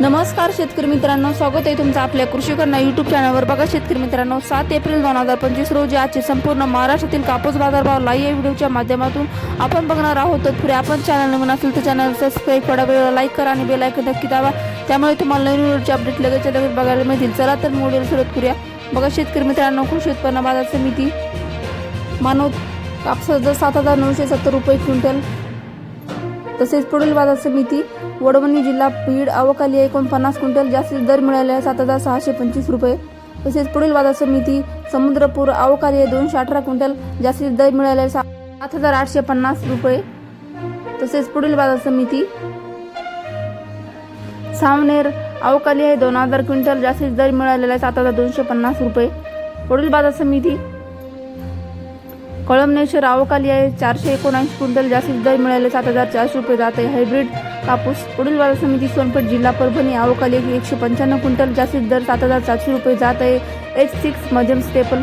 नमस्कार शेतकरी मित्रांनो स्वागत आहे तुमचं आपल्या कृषी कन्या युट्यूब चॅनलवर बघा शेतकरी मित्रांनो सात एप्रिल दोन हजार पंचवीस रोजी आजचे संपूर्ण महाराष्ट्रातील कापूस बाजारभाव लाईव्ह या व्हिडिओच्या माध्यमातून आपण बघणार आहोत. तत्पुढे आपण चॅनल नवीन असेल तर चॅनल सबस्क्राईब करा वेळेला लाईक करा आणि बेल आयकन नक्की दाबा. त्यामुळे तुम्हाला नवीन व्हिडिओचे अपडेट लगेच लगेच बघायला मिळतील. चला तर मोडेल सुरुवात करूया. बघा शेतकरी मित्रांनो कृषी उत्पन्न बाजार समिती मानव कापसाचा जर सात हजार नऊशे सत्तर रुपये क्विंटल तसेच पुढील बाजार समिती वडवणी जिल्हा पीड अवकाली एकोणपन्नास क्विंटल जास्तीत दर मिळाले सात हजार सहाशे पंचवीस रुपये. तसेच पुढील बाजार समिती समुद्रपूर अवकाली दोनशे अठरा क्विंटल जास्तीत दर मिळाले सा- सात हजार आठशे पन्नास रुपये. तसेच पुढील बाजार समिती सावनेर अवकाली आहे दोन हजार क्विंटल जास्तीत दर मिळालेला आहे सात हजार दोनशे पन्नास रुपये. पुढील बाजार समिती कळमनेश्वर आवकाली आहे. चारशे एकोणऐंशी क्विंटल जास्तीत दर मिळाले सात हजार चारशे रुपये जात आहे. हायब्रिड कापूस पुढील बाजार समिती सोनपेठ जिल्हा परभणी आवकाली एकशे पंच्याण्णव क्विंटल जास्तीत दर सात हजार सातशे रुपये जात आहे. एच सिक्स मध्यम स्टेपल